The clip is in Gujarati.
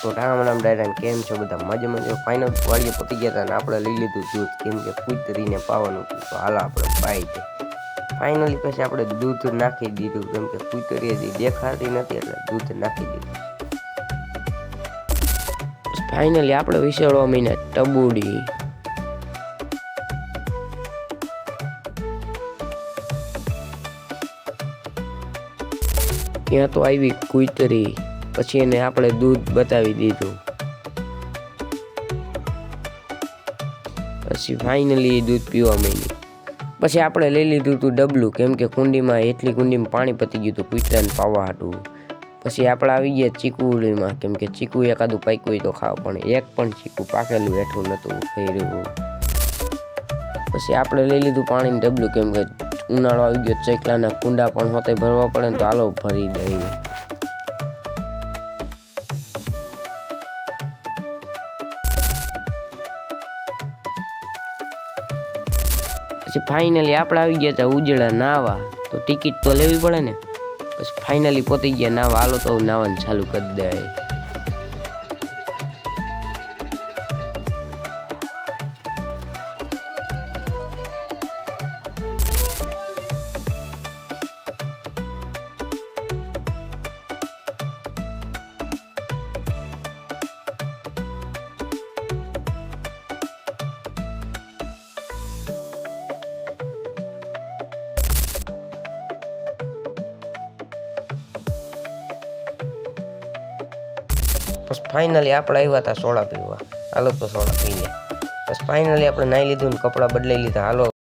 તો રામ રામ ડાયરાન કેમ છો બધા મજા મજા ફાઇનલ વાળીએ પતી ગયા હતા અને આપણે લઈ લીધું દૂધ, કેમ કે કૂતરીને પાવાનું હતું. તો હાલો આપણે પાઈ છે ફાઇનલી પછી આપણે દૂધ નાખી દીધું, કેમ કે કૂતરી હજી દેખાતી નથી એટલે દૂધ નાખી દીધું. ફાઇનલી આપણે વિસળવા મહિને ટબુડી. ત્યાં તો આવી કૂતરી. પછી એને આપણે દૂધ બતાવી દીધું. પછી ફાઇનલી દૂધ પીવા માંડ્યું. પછી આપણે લઈ લીધું હતું ડબલું, કેમ કે કુંડીમાં એટલી કુંડીમાં પાણી પતી ગયું હતું કૂતરાને પાવા હાટું. પછી આપણે આવી ગયા ચીકુડીમાં, કેમ કે ચીકુ એકાદું પાક્યું હોય તો ખાવ, પણ એક પણ ચીકુ પાકેલું હેઠું નહોતું થઈ રહ્યું પછી આપણે લઈ લીધું પાણીનું ડબલું, કેમ કે ઉનાળો આવી ગયો, ચેકલાના કુંડા પણ હોતે ભરવા પડે ને તો હાલો ભરી દઈએ. પછી ફાઇનલી આપણે આવી ગયા હતા ઉજળા નાવા. તો ટિકિટ તો લેવી પડે ને? પછી ફાઇનલી પહોંચી ગયા નાવા. હાલો તો નાવાનું ચાલુ કરી દે પછી ફાઇનલી આપણે આવ્યા હતા સોડા પીવા. હાલો તો સોડા પી પછી ફાઇનલી આપણે નાહી લીધું ને કપડાં બદલાઈ લીધા. હાલો.